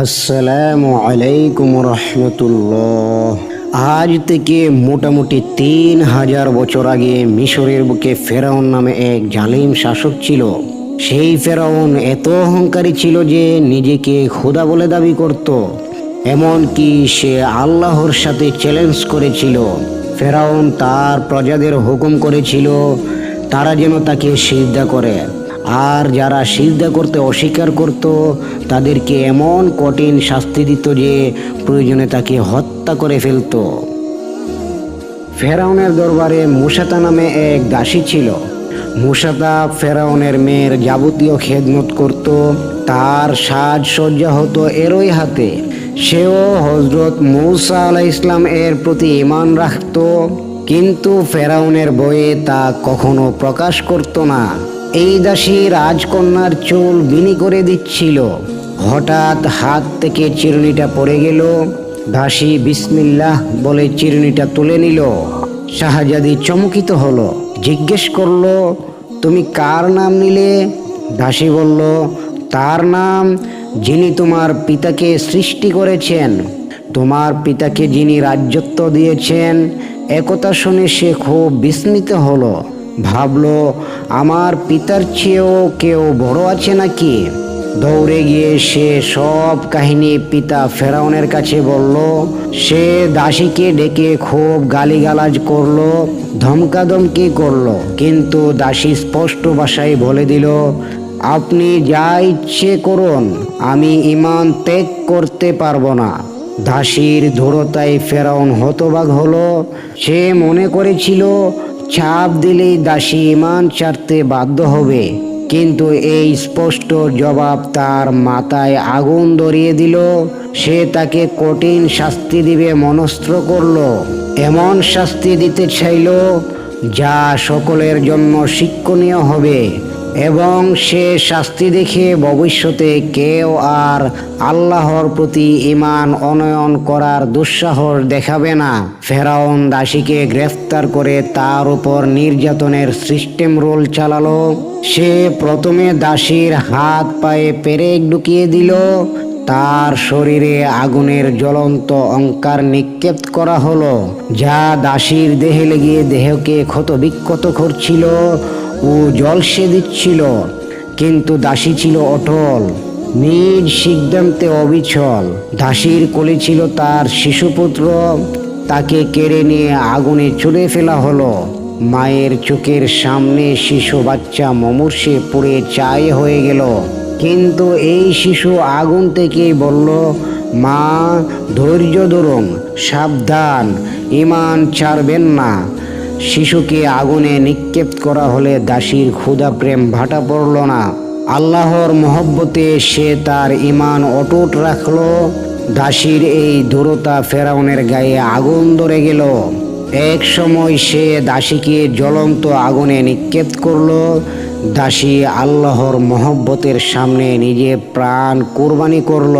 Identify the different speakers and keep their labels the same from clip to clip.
Speaker 1: আসসালামু আলাইকুম রহমতুল্লাহ। আজ থেকে মোটামুটি তিন হাজার বছর আগে মিশরের বুকে ফেরাউন নামে এক জালিম শাসক ছিল। সেই ফেরাউন এত অহংকারী ছিল যে নিজেকে খোদা বলে দাবি করত। এমনকি সে আল্লাহর সাথে চ্যালেঞ্জ করেছিল। ফেরাউন তার প্রজাদের হুকুম করেছিল, তারা যেন তাকে সিদ্ধা করে। আর যারা সিজদা করতে অস্বীকার করত, তাদেরকে এমন কঠিন শাস্তি দিত যে প্রয়োজনে তাকে হত্যা করে ফেলতো। ফেরাউনের দরবারে মুসাতা নামে এক দাসী ছিল। মুসাতা ফেরাউনের মেয়ের যাবতীয় খেদমত করত, তার সাজসজ্জা হতো এরই হাতে। সেও হজরত মৌসা আলাহ ইসলাম এর প্রতি ইমান রাখত, কিন্তু ফেরাউনের বয়ে তা কখনো প্রকাশ করত না। এই দাসী রাজকন্যার চুল বিনি করে দিচ্ছিল। হঠাৎ হাত থেকে চিরুনিটা পড়ে গেল। দাসী বিসমিল্লাহ বলে চিরুনিটা তুলে নিল। শাহজাদি চমকিত হলো, জিজ্ঞেস করল, তুমি কার নাম নিলে? দাসী বলল, তার নাম যিনি তোমার পিতাকে সৃষ্টি করেছেন। তোমার পিতাকে যিনি রাজ্যত্ব দিয়েছেন, একথা শুনে সে খুব বিস্মিত হলো। ভাবলো, আমার পিতার চেয়েও কেউ বড় আছে নাকি? দৌড়ে গিয়ে সে সব কাহিনী পিতা ফেরাউনের কাছে বলল। সে দাসীকে ডেকে খুব গালিগালাজ করল, ধমকাধমকি করল। কিন্তু দাসী স্পষ্ট ভাষায় বলে দিল, আপনি যা ইচ্ছে করুন, আমি ইমান ত্যাগ করতে পারব না। দাসীর দৃঢ়তায় ফেরাউন হতবাক হলো। সে মনে করেছিল ছাপ দিলেই দাসী ইমান ছাড়তে বাধ্য হবে। কিন্তু এই স্পষ্ট জবাব তার মাথায় আগুন ধরিয়ে দিল। সে তাকে কঠিন শাস্তি দিবে মনস্ত্র করল। এমন শাস্তি দিতে চাইল যা সকলের জন্য শিক্ষণীয় হবে। এবং সে শাস্তি দেখে ভবিষ্যতে কেউ আর আল্লাহর প্রতি ইমান অনয়ন করার দুঃসাহস দেখাবে না। ফেরাউন দাসীকে গ্রেফতার করে তার উপর নির্যাতনের সিস্টেম রোল চালালো। সে প্রথমে দাসীর হাত পায়ে পেরেক ঢুকিয়ে দিল। তার শরীরে আগুনের জ্বলন্ত অঙ্কার নিক্ষেপ করা হলো, যা দাসীর দেহে লেগে দেহকে ক্ষতবিক্ষত করছিল। ও জলসে দিচ্ছিল, কিন্তু দাসী ছিল অটল নিজ সিদ্ধান্তে অবিচল। দাসীর কোলে ছিল তার শিশুপুত্র, তাকে কেড়ে নিয়ে আগুনে চুড়ে ফেলা হলো। মায়ের চোখের সামনে শিশু বাচ্চা মমর্ষে পুড়ে চাই হয়ে গেল। কিন্তু এই শিশু আগুন থেকেই বলল, মা, ধৈর্য ধরুন, সাবধান, ইমান ছাড়বেন না। শিশুকে আগুনে নিক্ষেপ করা হলে দাসীর ক্ষুধা প্রেম ভাটা পড়ল না। আল্লাহর মহব্বতে সে তার ইমান অটুট রাখল। দাসীর এই দূরতা ফেরাউনের গায়ে আগুন ধরে গেল। এক সময় সে দাসীকে জ্বলন্ত আগুনে নিক্ষেপ করল। দাসী আল্লাহর মহব্বতের সামনে নিজে প্রাণ কোরবানি করল।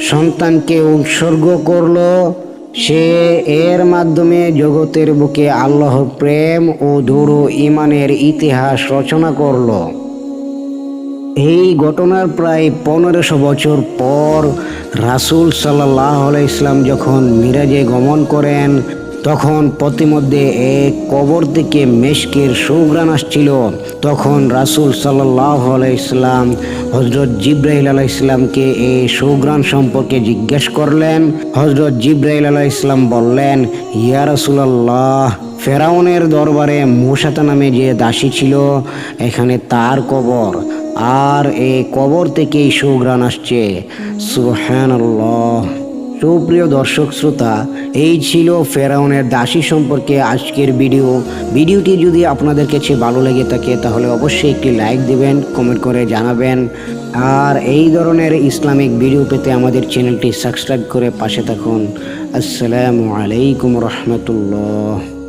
Speaker 1: সন্তানকে উৎসর্গ করল। সে এর মাধ্যমে জগতের বুকে আল্লাহ প্রেম ও দৌড় ইমানের ইতিহাস রচনা করল। এই ঘটনার প্রায় পনেরোশো বছর পর রাসুল সাল্লাহ ইসলাম যখন মিরাজে গমন করেন তখন প্রতিমধ্যে এক কবর থেকে মেশকের সুগ্রাণ আসছিল। তখন রাসুল সাল্লাহ ইসলাম হজরত জিব্রাহিল আলাহ ইসলামকে এই সুগ্রাণ সম্পর্কে জিজ্ঞেস করলেন। হজরত জিব্রাহিল আলাহ ইসলাম বললেন, ইয়া রাসুলাল্লাহ, ফেরাউনের দরবারে মুসাতা নামে যে দাসী ছিল, এখানে তার কবর, আর এই কবর থেকেই সুগ্রাণ আসছে। সুবহানাল্লাহ। সুপ্রিয় দর্শক শ্রোতা, এই ছিল ফেরাউনের দাসী সম্পর্কে আজকের ভিডিও। ভিডিওটি যদি আপনাদের কাছে ভালো লেগে থাকে, তাহলে অবশ্যই একটি লাইক দিবেন, কমেন্ট করে জানাবেন। আর এই ধরনের ইসলামিক ভিডিও পেতে আমাদের চ্যানেলটি সাবস্ক্রাইব করে পাশে থাকুন। আসসালামু আলাইকুম রহমতুল্লাহ।